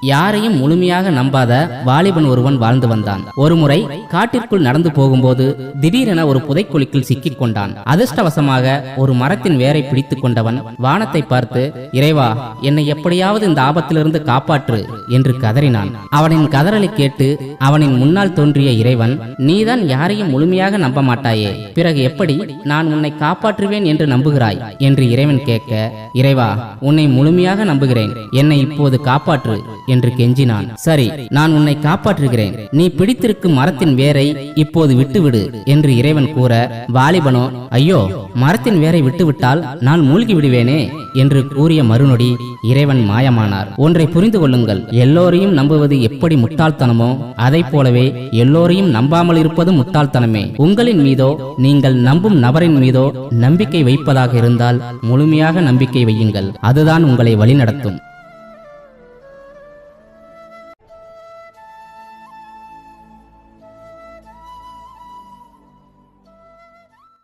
யாரையும் முழுமையாக நம்பாத வாலிபன் ஒருவன் வாழ்ந்து வந்தான். ஒருமுறை காட்டிற்குள் நடந்து போகும்போது திடீரென ஒரு புதைக்குழிக்குள் சிக்கிக் கொண்டான். அதிர்ஷ்டவசமாக ஒரு மரத்தின் வேரை பிடித்துக் கொண்டவன் வானத்தை பார்த்து இறைவா என்னை எப்படியாவது இந்த ஆபத்திலிருந்து காப்பாற்று என்று கதறினான். அவனின் கதறலை கேட்டு அவனின் முன்னால் தோன்றிய இறைவன் நீதான் யாரையும் முழுமையாக நம்ப மாட்டாயே. பிறகு எப்படி நான் உன்னை காப்பாற்றுவேன் என்று நம்புகிறாய்? என்று இறைவன் கேட்க இறைவா உன்னை முழுமையாக நம்புகிறேன். என்னை இப்போது காப்பாற்று. என்று கெஞ்சினான். சரி நான் உன்னை காப்பாற்றுகிறேன். நீ பிடித்திருக்கும் மரத்தின் வேரை இப்போது விட்டுவிடு என்று இறைவன் கூற வாலிபனோ ஐயோ மரத்தின் வேரை விட்டுவிட்டால் நான் மூழ்கி விடுவேனே என்று கூறிய மறுநொடி இறைவன் மாயமானார். ஒன்றை புரிந்து கொள்ளுங்கள். எல்லோரையும் நம்புவது எப்படி முட்டாள்தனமோ அதை போலவே எல்லோரையும் நம்பாமல் இருப்பது முட்டாள்தனமே. உங்களின் மீதோ நீங்கள் நம்பும் நபரின் மீதோ நம்பிக்கை வைப்பதாக இருந்தால் முழுமையாக நம்பிக்கை வையுங்கள். அதுதான் உங்களை வழிநடத்தும்.